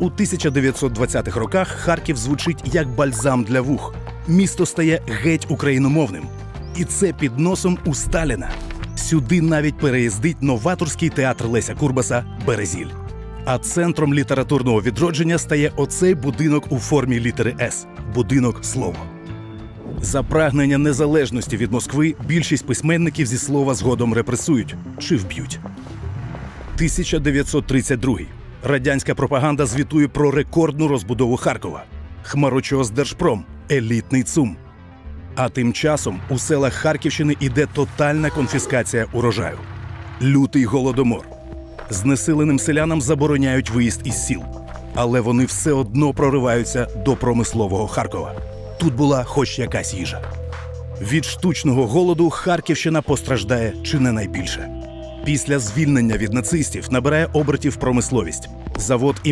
У 1920-х роках Харків звучить як бальзам для вух. Місто стає геть україномовним. І це під носом у Сталіна. Сюди навіть переїздить новаторський театр Леся Курбаса Березіль. А центром літературного відродження стає оцей будинок у формі літери С будинок слово. За прагнення незалежності від Москви більшість письменників зі слова згодом репресують чи вб'ють. 1932. Радянська пропаганда звітує про рекордну розбудову Харкова. Хмарочос Держпром, елітний ЦУМ. А тим часом у селах Харківщини іде тотальна конфіскація урожаю. Лютий голодомор. Знесиленим селянам забороняють виїзд із сіл, але вони все одно прориваються до промислового Харкова. Тут була хоч якась їжа. Від штучного голоду Харківщина постраждає чи не найбільше. Після звільнення від нацистів набирає обертів промисловість. Завод ім